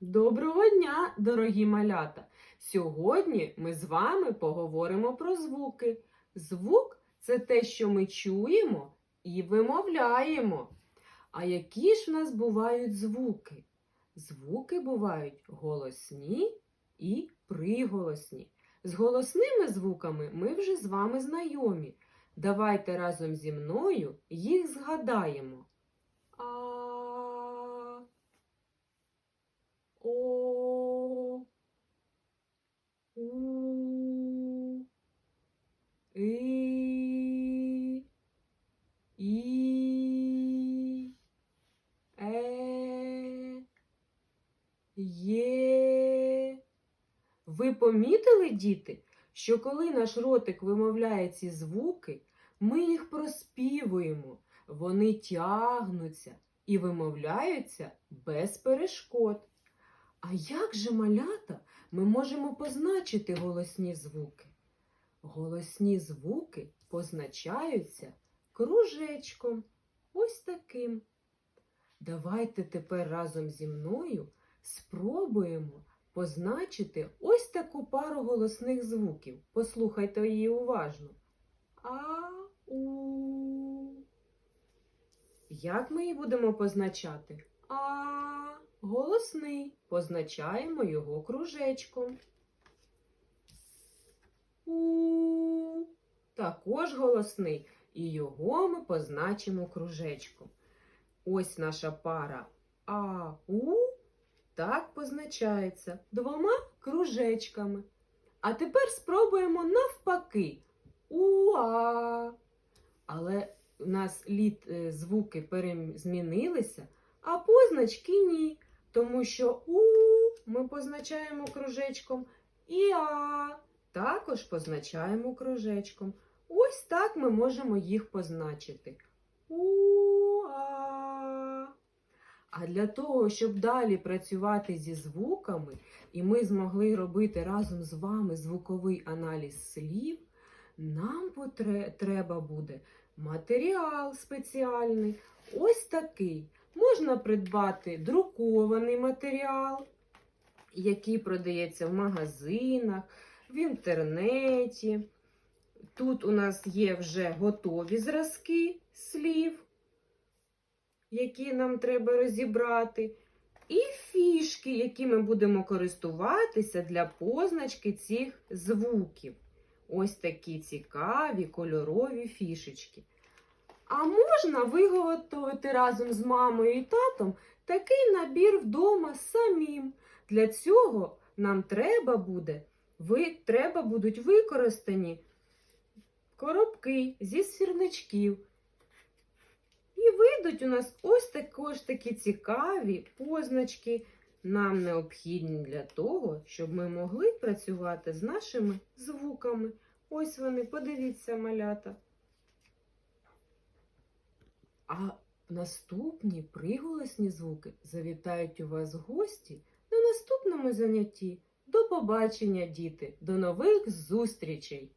Доброго дня, дорогі малята! Сьогодні ми з вами поговоримо про звуки. Звук це те, що ми чуємо і вимовляємо. А які ж в нас бувають звуки? Звуки бувають голосні і приголосні. З голосними звуками ми вже з вами знайомі. Давайте разом зі мною їх згадаємо. У, И, І, Е. Ви помітили, діти, що коли наш ротик вимовляє ці звуки, ми їх проспівуємо, вони тягнуться і вимовляються без перешкод. А як же малята ми можемо позначити голосні звуки? Голосні звуки позначаються кружечком, ось таким. Давайте тепер разом зі мною спробуємо позначити ось таку пару голосних звуків. Послухайте її уважно. А, у. Як ми її будемо позначати? А, голосний. Позначаємо його кружечком. У. Також голосний. І його ми позначимо кружечком. Ось наша пара А, У так позначається двома кружечками. А тепер спробуємо навпаки. Уа. Але у нас літ е, звуки змінилися, а позначки ні. Тому що У ми позначаємо кружечком і А також позначаємо кружечком. Ось так ми можемо їх позначити. У-а. А для того, щоб далі працювати зі звуками, і ми змогли робити разом з вами звуковий аналіз слів, нам треба буде матеріал спеціальний. Ось такий. Можна придбати друкований матеріал, який продається в магазинах, в інтернеті. Тут у нас є вже готові зразки слів, які нам треба розібрати, і фішки, які ми будемо користуватися для позначки цих звуків. Ось такі цікаві кольорові фішечки. А можна виготовити разом з мамою і татом такий набір вдома самим. Для цього нам треба буде, ви, треба будуть використані коробки зі сірничків. І вийдуть у нас ось також такі цікаві позначки. Нам необхідні для того, щоб ми могли працювати з нашими звуками. Ось вони, подивіться, малята. А наступні приголосні звуки завітають у вас гості на наступному занятті. До побачення, діти! До нових зустрічей!